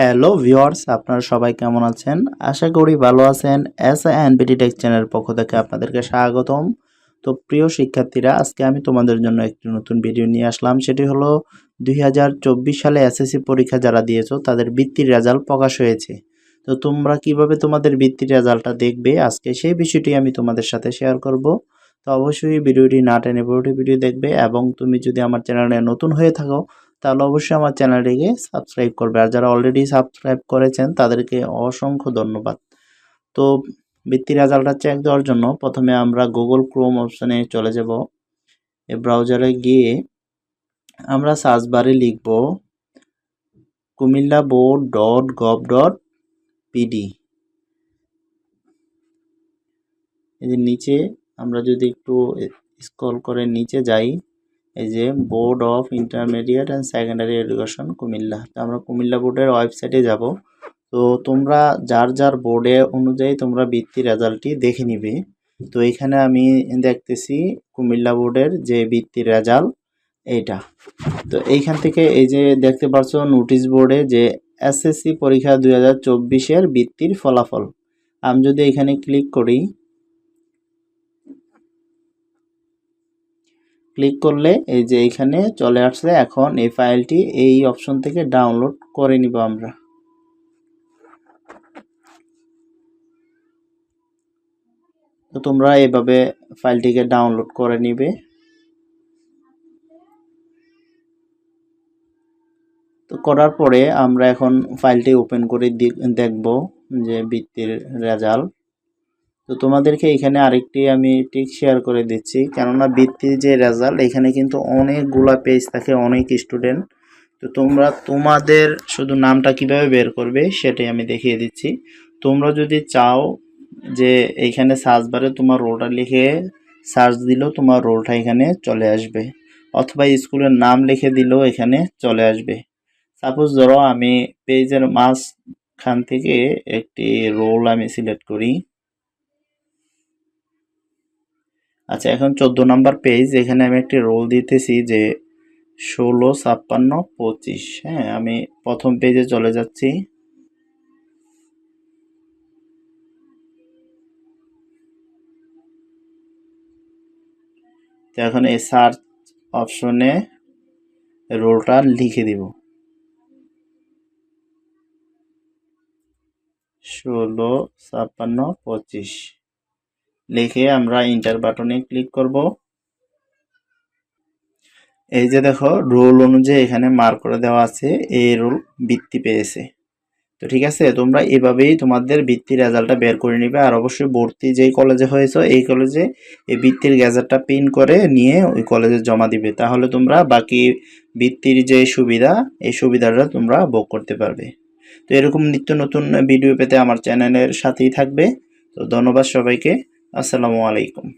Hello viewers, আপনারা সবাই কেমন আছেন? আশা করি ভালো আছেন। এস এন টেক চ্যানেল পক্ষ থেকে আপনাদেরকে স্বাগতম। তো প্রিয় শিক্ষার্থীরা, আজকে আমি তোমাদের জন্য একটি নতুন ভিডিও নিয়ে আসলাম। সেটি হলো দুই হাজার চব্বিশ সালে এসএসসি পরীক্ষা যারা দিয়েছ, তাদের বৃত্তির রেজাল্ট প্রকাশ হয়েছে। তো তোমরা কীভাবে তোমাদের বৃত্তির রেজাল্টটা দেখবে? আজকে সেই বিষয়টি আমি তোমাদের সাথে শেয়ার করব। তো অবশ্যই ভিডিওটি না টেনে পুরোটি ভিডিও দেখবে এবং তুমি যদি আমার চ্যানেলে নতুন হয়ে থাকো তাহলে অবশ্যই আমার চ্যানেলটিকে সাবস্ক্রাইব করবে। আর যারা অলরেডি সাবস্ক্রাইব করেছেন, তাদেরকে অসংখ্য ধন্যবাদ। তো বৃত্তি রেজাল্টটা চেক দেওয়ার জন্য প্রথমে আমরা গুগল ক্রোম অপশানে চলে যাব। এই ব্রাউজারে গিয়ে আমরা সার্চ বারে লিখব Comilla board dot gov dot BD এই যে নিচে আমরা যদি একটু স্ক্রল করে নিচে যাই এই যে board of intermediate and secondary education Comilla. তো আমরা কুমিল্লা বোর্ডের ওয়েবসাইটে যাব। তো তোমরা যার যার বোর্ডে অনুযায়ী তোমরা বৃত্তি রেজাল্টটি দেখে নিবে। তো এখানে আমি দেখতেছি কুমিল্লা বোর্ডের যে বৃত্তি রেজাল্ট এইটা। তো এইখান থেকে এই যে দেখতে পাচ্ছ নোটিশ বোর্ডে যে এসএসসি পরীক্ষা দুই হাজার চব্বিশের বৃত্তির ফলাফল। আমি যদি এখানে ক্লিক করি ক্লিক করলে এই যে এখানে চলে আসছে এখন এই ফাইলটি এই অপশন থেকে ডাউনলোড করে নিব আমরা। তো তোমরা এভাবে ফাইলটিকে ডাউনলোড করে নিবে। তো করার পরে আমরা এখন ফাইলটি ওপেন করে দেখব যে বৃত্তির রেজাল্ট তো তোমাদেরকে এখানে আরেকটি আমি টিক শেয়ার করে দিচ্ছি। কেননা বৃত্তির যে রেজাল্ট এখানে কিন্তু অনেকগুলা পেজ থাকে, অনেক স্টুডেন্ট তো তোমরা তোমাদের শুধু নামটা কীভাবে বের করবে, সেটাই আমি দেখিয়ে দিচ্ছি। তোমরা যদি চাও যে এইখানে সার্চ বারে তোমার রোলটা লিখে সার্চ দিলেও তোমার রোলটা এখানে চলে আসবে। অথবা স্কুলের নাম লিখে দিলেও এখানে চলে আসবে। সাপোজ ধরো আমি পেজের মাঝখান থেকে একটি রোল আমি সিলেক্ট করি। আচ্ছা এখন চোদ্দ নাম্বার পেজ এখানে আমি একটি রোল দিতেছি যে ষোলো, ছাপ্পান্ন, পঁচিশ। হ্যাঁ আমি প্রথম পেজে চলে যাচ্ছি। তো এখন এই সার্চ অপশনে রোলটা লিখে দিব। ষোলো, ছাপ্পান্ন, পঁচিশ। লিখে আমরা ইন্টার বাটনে ক্লিক করব। এই যে দেখো রোল অনুযায়ী এখানে মার্ক করে দেওয়া আছে, এই রোল বৃত্তি পেয়েছে। তো ঠিক আছে, তোমরা এভাবেই তোমাদের বৃত্তির রেজাল্টটা বের করে নিবে। আর অবশ্যই ভর্তি যেই কলেজে হয়েছে, এই কলেজে এই বৃত্তির গ্যাজেটটা প্রিন্ট করে নিয়ে ওই কলেজে জমা দিবে। তাহলে তোমরা বাকি বৃত্তির যে সুবিধা, এই সুবিধাটা তোমরা ভোগ করতে পারবে। তো এরকম নিত্য নতুন ভিডিও পেতে আমার চ্যানেলের সাথেই থাকবে। তো ধন্যবাদ সবাইকে। আসসালামু আলাইকুম।